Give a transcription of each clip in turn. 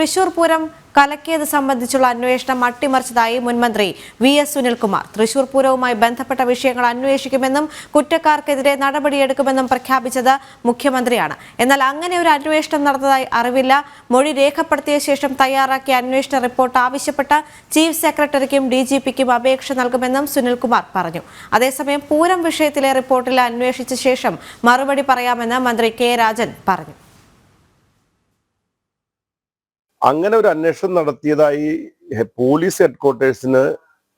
തൃശൂർ പൂരം കലക്കിയത് സംബന്ധിച്ചുള്ള അന്വേഷണം അട്ടിമറിച്ചതായി മുൻമന്ത്രി വി എസ് സുനിൽകുമാർ. തൃശൂർ പൂരവുമായി ബന്ധപ്പെട്ട വിഷയങ്ങൾ അന്വേഷിക്കുമെന്നും കുറ്റക്കാർക്കെതിരെ നടപടിയെടുക്കുമെന്നും പ്രഖ്യാപിച്ചത് മുഖ്യമന്ത്രിയാണ്. എന്നാൽ അങ്ങനെ ഒരു അന്വേഷണം നടന്നതായി അറിവില്ല. മൊഴി രേഖപ്പെടുത്തിയ ശേഷം തയ്യാറാക്കിയ അന്വേഷണ റിപ്പോർട്ട് ആവശ്യപ്പെട്ട ചീഫ് സെക്രട്ടറിക്കും ഡി ജി പിക്കും അപേക്ഷ നൽകുമെന്നും സുനിൽകുമാർ പറഞ്ഞു. അതേസമയം പൂരം വിഷയത്തിലെ റിപ്പോർട്ടിൽ അന്വേഷിച്ച ശേഷം മറുപടി പറയാമെന്ന് മന്ത്രി കെ രാജൻ പറഞ്ഞു. അങ്ങനെ ഒരു അന്വേഷണം നടത്തിയതായി പോലീസ് ഹെഡ്ക്വാർട്ടേഴ്സിന്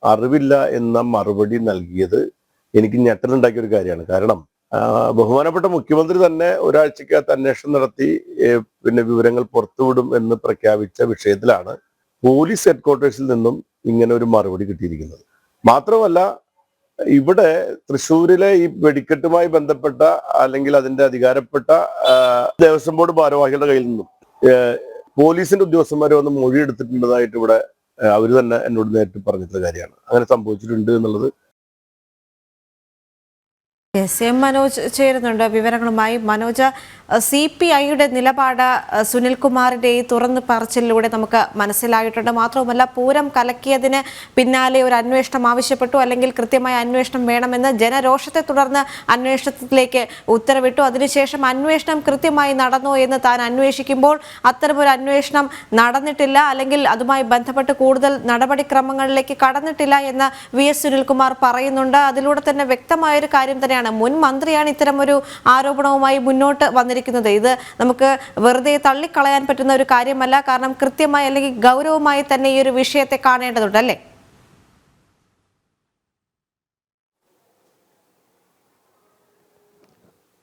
അറിവില്ല എന്ന മറുപടി നൽകിയത് എനിക്ക് ഞെട്ടലുണ്ടാക്കിയ ഒരു കാര്യമാണ്. കാരണം ബഹുമാനപ്പെട്ട മുഖ്യമന്ത്രി തന്നെ ഒരാഴ്ചക്കകത്ത് അന്വേഷണം നടത്തി പിന്നെ വിവരങ്ങൾ പുറത്തുവിടും എന്ന് പ്രഖ്യാപിച്ച വിഷയത്തിലാണ് പോലീസ് ഹെഡ്ക്വാർട്ടേഴ്സിൽ നിന്നും ഇങ്ങനെ ഒരു മറുപടി കിട്ടിയിരിക്കുന്നത്. മാത്രമല്ല ഇവിടെ തൃശ്ശൂരിലെ ഈ വെടിക്കെട്ടുമായി ബന്ധപ്പെട്ട അല്ലെങ്കിൽ അതിന്റെ അധികാരപ്പെട്ട ദേവസ്വം ബോർഡ് ഭാരവാഹികളുടെ കയ്യിൽ നിന്നും പോലീസിന്റെ ഉദ്യോഗസ്ഥന്മാരെ വന്ന് മൊഴി എടുത്തിട്ടുള്ളതായിട്ട് ഇവിടെ അവർ തന്നെ എന്നോട് നേരിട്ട് പറഞ്ഞിട്ടുള്ള കാര്യമാണ്. അങ്ങനെ സംഭവിച്ചിട്ടുണ്ട് എന്നുള്ളത് എസ് എം മനോജ് ചേരുന്നുണ്ട്. വിവരങ്ങളുമായി മനോജ് സി പി ഐയുടെ നിലപാട് സുനിൽകുമാറിന്റെ ഈ തുറന്നു പറച്ചിലൂടെ നമുക്ക് മനസ്സിലായിട്ടുണ്ട്. മാത്രവുമല്ല പൂരം കലക്കിയതിന് പിന്നാലെ ഒരു അന്വേഷണം ആവശ്യപ്പെട്ടു. അല്ലെങ്കിൽ കൃത്യമായ അന്വേഷണം വേണമെന്ന് ജനരോഷത്തെ തുടർന്ന് അന്വേഷണത്തിലേക്ക് ഉത്തരവിട്ടു. അതിനുശേഷം അന്വേഷണം കൃത്യമായി നടന്നു എന്ന് താൻ അന്വേഷിക്കുമ്പോൾ അത്തരമൊരു അന്വേഷണം നടന്നിട്ടില്ല. അല്ലെങ്കിൽ അതുമായി ബന്ധപ്പെട്ട് കൂടുതൽ നടപടിക്രമങ്ങളിലേക്ക് കടന്നിട്ടില്ല എന്ന് വി എസ് സുനിൽകുമാർ പറയുന്നുണ്ട്. അതിലൂടെ തന്നെ വ്യക്തമായൊരു കാര്യം തന്നെയാണ് മുൻ മന്ത്രിയാണ് ഇത്തരം ഒരു ആരോപണവുമായി മുന്നോട്ട് വന്നിരിക്കുന്നത്? ഇത് നമുക്ക് വെറുതെ തള്ളിക്കളയാൻ പറ്റുന്ന ഒരു കാര്യമല്ല. കാരണം കൃത്യമായി അല്ലെങ്കിൽ ഗൗരവമായി തന്നെ ഈ ഒരു വിഷയത്തെ കാണേണ്ടതുണ്ട് അല്ലേ?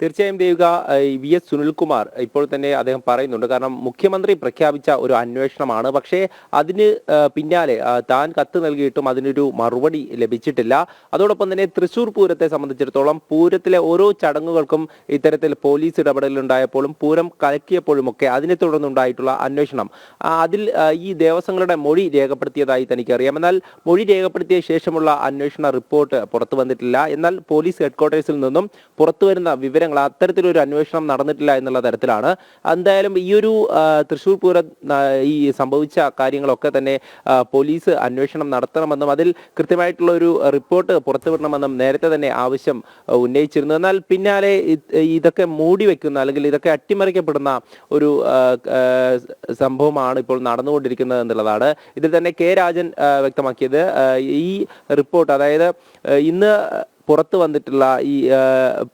തീർച്ചയായും ദേവിക വി എസ് സുനിൽകുമാർ ഇപ്പോൾ തന്നെ അദ്ദേഹം പറയുന്നുണ്ട്. കാരണം മുഖ്യമന്ത്രി പ്രഖ്യാപിച്ച ഒരു അന്വേഷണമാണ്. പക്ഷേ അതിന് പിന്നാലെ താൻ കത്ത് നൽകിയിട്ടും അതിനൊരു മറുപടി ലഭിച്ചിട്ടില്ല. അതോടൊപ്പം തന്നെ തൃശൂർ പൂരത്തെ സംബന്ധിച്ചിടത്തോളം പൂരത്തിലെ ഓരോ ചടങ്ങുകൾക്കും ഇത്തരത്തിൽ പോലീസ് ഇടപെടലുണ്ടായപ്പോഴും പൂരം കലക്കിയപ്പോഴുമൊക്കെ അതിനെ തുടർന്നുണ്ടായിട്ടുള്ള അന്വേഷണം. അതിൽ ഈ ദേവസ്വങ്ങളുടെ മൊഴി രേഖപ്പെടുത്തിയതായി തനിക്കറിയാം. എന്നാൽ മൊഴി രേഖപ്പെടുത്തിയ ശേഷമുള്ള അന്വേഷണ റിപ്പോർട്ട് പുറത്തു വന്നിട്ടില്ല. എന്നാൽ പോലീസ് ഹെഡ്ക്വാർട്ടേഴ്സിൽ നിന്നും പുറത്തു വരുന്ന വിവരങ്ങൾ അത്തരത്തിലൊരു അന്വേഷണം നടന്നിട്ടില്ല എന്നുള്ള തരത്തിലാണ്. എന്തായാലും ഈ ഒരു തൃശ്ശൂർ പൂരം ഈ സംഭവിച്ച കാര്യങ്ങളൊക്കെ തന്നെ പോലീസ് അന്വേഷണം നടത്തണമെന്നും അതിൽ കൃത്യമായിട്ടുള്ള ഒരു റിപ്പോർട്ട് പുറത്തുവിടണമെന്നും നേരത്തെ തന്നെ ആവശ്യം ഉന്നയിച്ചിരുന്നു. എന്നാൽ പിന്നാലെ ഇതൊക്കെ മൂടി വെക്കുന്ന അല്ലെങ്കിൽ ഇതൊക്കെ അട്ടിമറിക്കപ്പെടുന്ന ഒരു സംഭവമാണ് ഇപ്പോൾ നടന്നുകൊണ്ടിരിക്കുന്നത് എന്നുള്ളതാണ്. ഇതിൽ തന്നെ കെ രാജൻ വ്യക്തമാക്കിയത്. ഈ റിപ്പോർട്ട് അതായത് ഇന്ന് പുറത്തു വന്നിട്ടുള്ള ഈ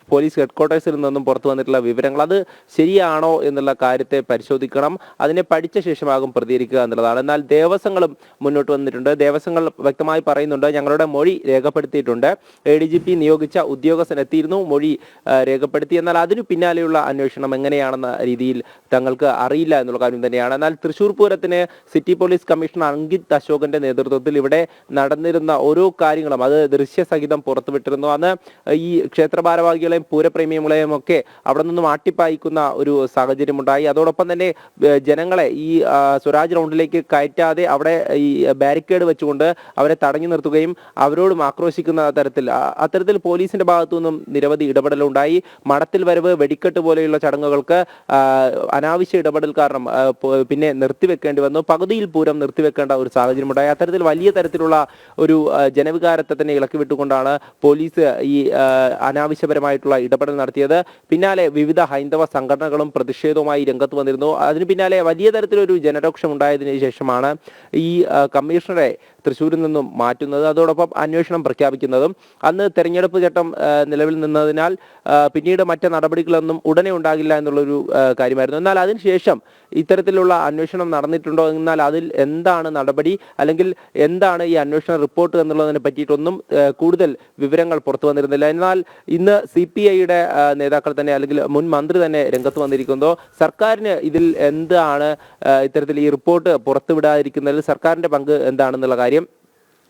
പോലീസ് ഹെഡ്ക്വാർട്ടേഴ്സിൽ നിന്നും പുറത്തു വന്നിട്ടുള്ള വിവരങ്ങൾ അത് ശരിയാണോ എന്നുള്ള കാര്യത്തെ പരിശോധിക്കണം. അതിനെ പഠിച്ച ശേഷമാകും പ്രതികരിക്കുക എന്നുള്ളതാണ്. എന്നാൽ ദേവസ്വങ്ങളും മുന്നോട്ട് വന്നിട്ടുണ്ട്. ദേവസ്വങ്ങൾ വ്യക്തമായി പറയുന്നുണ്ട്. ഞങ്ങളുടെ മൊഴി രേഖപ്പെടുത്തിയിട്ടുണ്ട്. എ ഡി ജി പി നിയോഗിച്ച ഉദ്യോഗസ്ഥൻ എത്തിയിരുന്നു. മൊഴി രേഖപ്പെടുത്തി. എന്നാൽ അതിനു പിന്നാലെയുള്ള അന്വേഷണം എങ്ങനെയാണെന്ന രീതിയിൽ തങ്ങൾക്ക് അറിയില്ല എന്നുള്ള കാര്യം തന്നെയാണ്. എന്നാൽ തൃശൂർ പൂരത്തിന് സിറ്റി പോലീസ് കമ്മീഷണർ അങ്കിത് അശോകന്റെ നേതൃത്വത്തിൽ ഇവിടെ നടന്നിരുന്ന ഓരോ കാര്യങ്ങളും അത് ദൃശ്യസഹിതം പുറത്തുവിട്ടിരുന്നു അന്ന് ഈ ക്ഷേത്ര ഭാരവാഹികളെയും പൂരപ്രേമികളെയും ഒക്കെ അവിടെ നിന്നും ആട്ടിപ്പായിക്കുന്ന ഒരു സാഹചര്യം ഉണ്ടായി. അതോടൊപ്പം തന്നെ ജനങ്ങളെ ഈ സ്വരാജ് റൗണ്ടിലേക്ക് കയറ്റാതെ അവിടെ ഈ ബാരിക്കേഡ് വെച്ചുകൊണ്ട് അവരെ തടഞ്ഞു നിർത്തുകയും അവരോടും ആക്രോശിക്കുന്ന തരത്തിൽ അത്തരത്തിൽ പോലീസിന്റെ ഭാഗത്തു നിന്നും നിരവധി ഇടപെടലുണ്ടായി. മടത്തിൽ വരവ് വെടിക്കെട്ട് പോലെയുള്ള ചടങ്ങുകൾക്ക് അനാവശ്യ ഇടപെടൽ കാരണം പിന്നെ നിർത്തിവെക്കേണ്ടി വന്നു. പകുതിയിൽ പൂരം നിർത്തിവെക്കേണ്ട ഒരു സാഹചര്യം ഉണ്ടായി. അത്തരത്തിൽ വലിയ തരത്തിലുള്ള ഒരു ജനവികാരത്തെ തന്നെ ഇളക്കി വിട്ടുകൊണ്ടാണ് പോലീസ് ഈ ആ, അനാവശ്യപരമായിട്ടുള്ള ഇടപെടൽ നടത്തിയത്. പിന്നാലെ വിവിധ ഹൈന്ദവ സംഘടനകളും പ്രതിഷേധവുമായി രംഗത്ത് വന്നിരുന്നു. അതിന് പിന്നാലെ വലിയ തരത്തിലൊരു ജനരോക്ഷം ഉണ്ടായതിനു ശേഷമാണ് ഈ കമ്മീഷണറെ തൃശ്ശൂരിൽ നിന്നും മാറ്റുന്നത് അതോടൊപ്പം അന്വേഷണം പ്രഖ്യാപിക്കുന്നതും. അന്ന് തെരഞ്ഞെടുപ്പ് ചട്ടം നിലവിൽ നിന്നതിനാൽ പിന്നീട് മറ്റ് നടപടികളൊന്നും ഉടനെ ഉണ്ടാകില്ല എന്നുള്ളൊരു കാര്യമായിരുന്നു. എന്നാൽ അതിനുശേഷം ഇത്തരത്തിലുള്ള അന്വേഷണം നടന്നിട്ടുണ്ടോ? എന്നാൽ അതിൽ എന്താണ് നടപടി? അല്ലെങ്കിൽ എന്താണ് ഈ അന്വേഷണ റിപ്പോർട്ട് എന്നുള്ളതിനെ പറ്റിയിട്ടൊന്നും കൂടുതൽ വിവരങ്ങൾ പുറത്തു വന്നിരുന്നില്ല. എന്നാൽ ഇന്ന് സി പി ഐയുടെ നേതാക്കൾ തന്നെ അല്ലെങ്കിൽ മുൻ മന്ത്രി തന്നെ രംഗത്ത് വന്നിരിക്കുന്നതോ സർക്കാരിന് ഇതിൽ എന്താണ് ഇത്തരത്തിൽ ഈ റിപ്പോർട്ട് പുറത്തുവിടാതിരിക്കുന്നതിൽ സർക്കാരിന്റെ പങ്ക് എന്താണെന്നുള്ള കാര്യം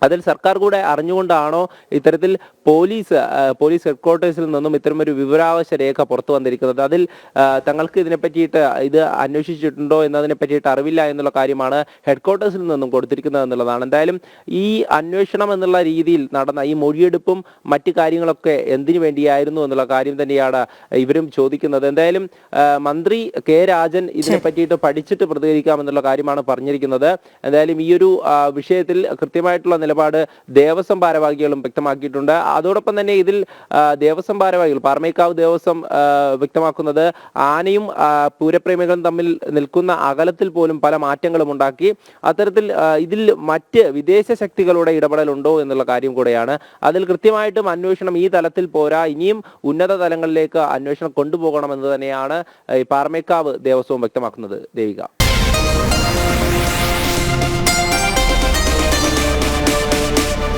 അതിൽ സർക്കാർ കൂടെ അറിഞ്ഞുകൊണ്ടാണോ ഇത്തരത്തിൽ പോലീസ് പോലീസ് ഹെഡ്ക്വാർട്ടേഴ്സിൽ നിന്നും ഇത്തരമൊരു വിവരാവകാശ രേഖ പുറത്തു വന്നിരിക്കുന്നത്? അതിൽ തങ്ങൾക്ക് ഇതിനെ പറ്റിയിട്ട് ഇത് അന്വേഷിച്ചിട്ടുണ്ടോ എന്നതിനെ പറ്റിയിട്ട് അറിവില്ല എന്നുള്ള കാര്യമാണ് ഹെഡ്ക്വാർട്ടേഴ്സിൽ നിന്നും കൊടുത്തിരിക്കുന്നത് എന്നുള്ളതാണ്. എന്തായാലും ഈ അന്വേഷണം എന്നുള്ള രീതിയിൽ നടന്ന ഈ മൊഴിയെടുപ്പും മറ്റു കാര്യങ്ങളൊക്കെ എന്തിനു വേണ്ടിയായിരുന്നു എന്നുള്ള കാര്യം തന്നെയാണ് ഇവരും ചോദിക്കുന്നത്. എന്തായാലും മന്ത്രി കെ രാജൻ ഇതിനെ പറ്റിയിട്ട് പഠിച്ചിട്ട് പ്രതികരിക്കാമെന്നുള്ള കാര്യമാണ് പറഞ്ഞിരിക്കുന്നത്. എന്തായാലും ഈ ഒരു വിഷയത്തിൽ കൃത്യമായിട്ടുള്ള നിലപാട് ദേവസ്വം ഭാരവാഹികളും വ്യക്തമാക്കിയിട്ടുണ്ട്. അതോടൊപ്പം തന്നെ ഇതിൽ ദേവസ്വം ഭാരവാഹികൾ പാർമേക്കാവ് ദേവസ്വം വ്യക്തമാക്കുന്നത് ആനയും പൂരപ്രേമികളും തമ്മിൽ നിൽക്കുന്ന അകലത്തിൽ പോലും പല മാറ്റങ്ങളും ഉണ്ടാക്കി. അത്തരത്തിൽ ഇതിൽ മറ്റ് വിദേശ ശക്തികളുടെ ഇടപെടലുണ്ടോ എന്നുള്ള കാര്യം കൂടെയാണ്. അതിൽ കൃത്യമായിട്ടും അന്വേഷണം ഈ തലത്തിൽ പോരാ. ഇനിയും ഉന്നത തലങ്ങളിലേക്ക് അന്വേഷണം കൊണ്ടുപോകണമെന്ന് തന്നെയാണ് ഈ പാർമേക്കാവ് ദേവസ്വം വ്യക്തമാക്കുന്നത്. ദേവിക.